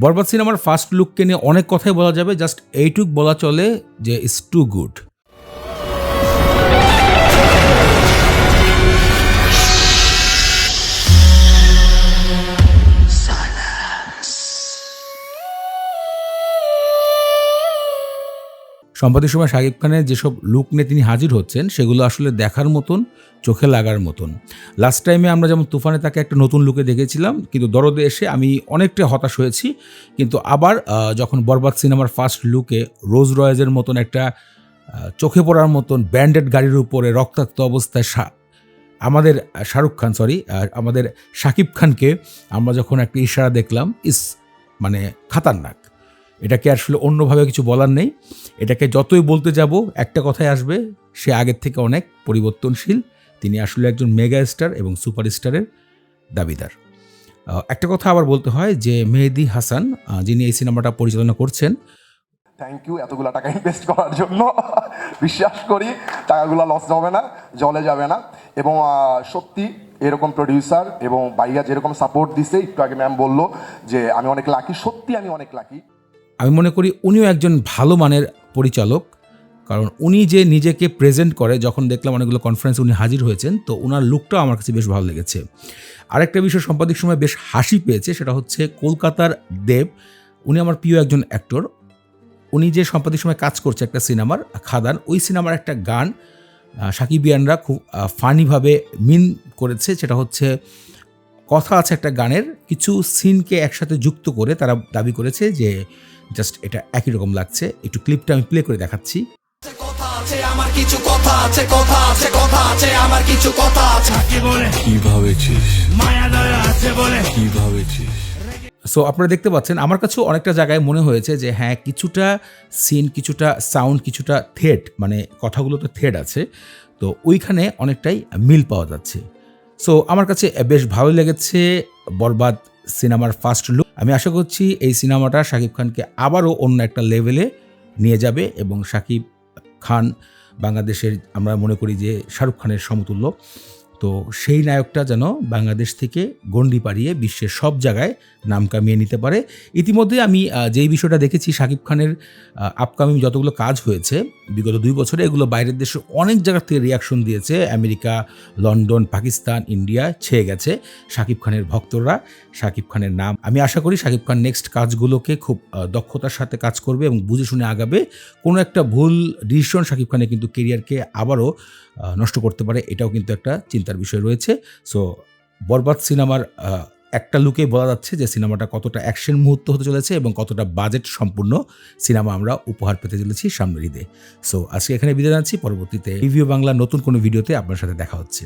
বরবাদ সিনেমার ফার্স্ট লুককে নিয়ে অনেক কথাই বলা যাবে জাস্ট এইটুক বলা চলে যে ইটস টু গুড সম্প্রতিক সময় শাকিব খানের যেসব লুক নিয়ে তিনি হাজির হচ্ছেন, সেগুলো আসলে দেখার মতন, চোখে লাগার মতন। লাস্ট টাইমে আমরা যেমন তুফানে তাকে একটা নতুন লুকে দেখেছিলাম, কিন্তু দরদে এসে আমি অনেকটা হতাশ হয়েছি। কিন্তু আবার যখন বরবাদ সিনেমার ফার্স্ট লুকে রোজ রয়েজের মতন একটা চোখে পড়ার মতন ব্যান্ডেড গাড়ির উপরে রক্তাক্ত অবস্থায় আমাদের শাহরুখ খান সরি আমাদের শাকিব খানকে আমরা যখন একটা ইশারা দেখলাম, ইস মানে খাতারনাক। এটাকে আসলে অন্যভাবে কিছু বলার নেই। এটাকে যতই বলতে যাব, একটা কথাই আসবে, সে আগের থেকে অনেক পরিবর্তনশীল। তিনি আসলে একজন মেগা স্টার এবং সুপারস্টারের দাবিদার। একটা কথা আবার বলতে হয় যে, মেহেদি হাসান যিনি এই সিনেমাটা পরিচালনা করছেন থ্যাংক ইউ এতগুলো টাকা ইনভেস্ট করার জন্য। বিশ্বাস করি, টাকাগুলো লস হবে না, জলে যাবে না। এবং সত্যি এরকম প্রডিউসার এবং বাইয়া যেরকম সাপোর্ট দিছে, একটু আগে ম্যাম বলল যে, আমি অনেক লাকি সত্যি আমি অনেক লাকি আমি মনে করি উনিও একজন ভালো মানের পরিচালক, কারণ উনি যে নিজেকে প্রেজেন্ট করে, যখন দেখলাম অনেকগুলো কনফারেন্সে উনি হাজির হয়েছেন, তো ওনার লুকটাও আমার কাছে বেশ ভালো লেগেছে। আরেকটা বিষয় সম্পাদিক সময় বেশ হাসি পেয়েছে, সেটা হচ্ছে কলকাতার দেব, উনি আমার প্রিয় একজন অ্যাক্টর উনি যে সম্পাদিক সময় কাজ করছে একটা সিনেমার খাদান, ওই সিনেমার একটা গান সাকিবিয়ানরা খুব ফানিভাবে মিন করেছে, সেটা হচ্ছে কথা আছে একটা গানের, কিছু সিনকে একসাথে যুক্ত করে তারা দাবি করেছে যে জাস্ট এটা একই রকম লাগছে। একটু ক্লিপটা আমি প্লে করে দেখাচ্ছি। আমার কিছু কথা আছে কথা আছে কথা আছে আমার কিছু কথা সো আপনারা দেখতে পাচ্ছেন, আমার কাছেও অনেকটা জায়গায় মনে হয়েছে যে হ্যাঁ কিছুটা সিন কিছুটা সাউন্ড কিছুটা থেট মানে কথাগুলো তো থেট আছে। তো ওইখানে অনেকটাই মিল পাওয়া যাচ্ছে। সো আমার কাছে বেশ ভালো লেগেছে, বরবাদ সিনেমার ফার্স্ট লুক আমি আশা করছি এই সিনেমাটা শাকিব খানকে আবারও অন্য একটা লেভেলে নিয়ে যাবে এবং শাকিব খান বাংলাদেশের, আমরা মনে করি যে শাহরুখ খানের সমতুল্য। তো সেই নায়কটা যেন বাংলাদেশ থেকে গণ্ডি পাড়িয়ে বিশ্বের সব জায়গায় নাম কামিয়ে নিতে পারে। ইতিমধ্যে আমি যেই বিষয়টা দেখেছি শাকিব খানের আপকামিং যতগুলো কাজ হয়েছে বিগত দুই বছরে এগুলো বাইরের দেশে অনেক জায়গা থেকে রিয়াকশন দিয়েছে। আমেরিকা, লন্ডন, পাকিস্তান, ইন্ডিয়া ছেয়ে গেছে। শাকিব খানের ভক্তরা, শাকিব খানের নাম। আমি আশা করি শাকিব খান নেক্সট কাজগুলোকে খুব দক্ষতার সাথে কাজ করবে এবং বুঝে শুনে আগাবে। কোনো একটা ভুল ডিসিশন শাকিব খানের কিন্তু কেরিয়ারকে আবারও নষ্ট করতে পারে, এটাও কিন্তু একটা চিন্তার বিষয় রয়েছে। সো বরবাদ সিনেমার একটা লুকে বলা যাচ্ছে যে সিনেমাটা কতটা অ্যাকশন মুহূর্ত হতে চলেছে এবং কতটা বাজেট সম্পূর্ণ সিনেমা আমরা উপহার পেতে চলেছি সামনের ঈদে। সো আজকে এখানে বিদায় জানাচ্ছি। পরবর্তীতে রিভিউ বাংলা নতুন কোনো ভিডিওতে আপনার সাথে দেখা হচ্ছে।